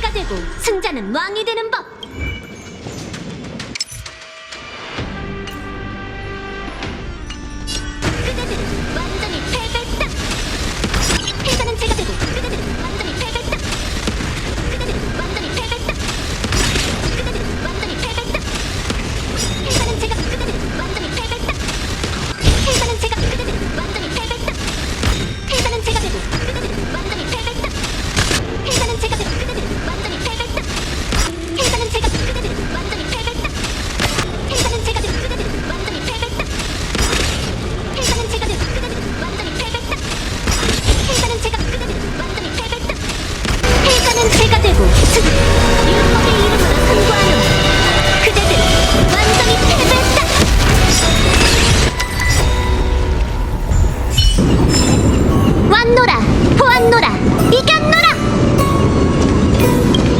가 되고 승자는 왕이 되는 법.